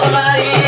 Come on.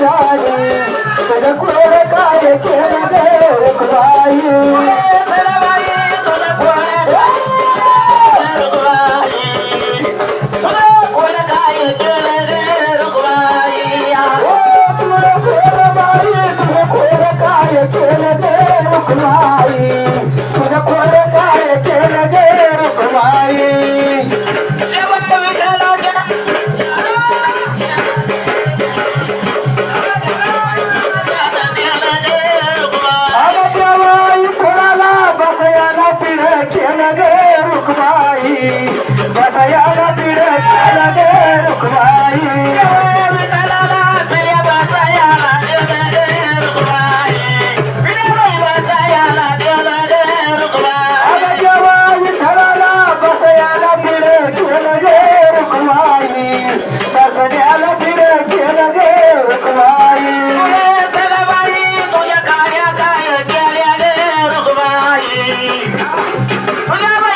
రాజే తన కూరకాయ Kena చేరుకువాయి Hola,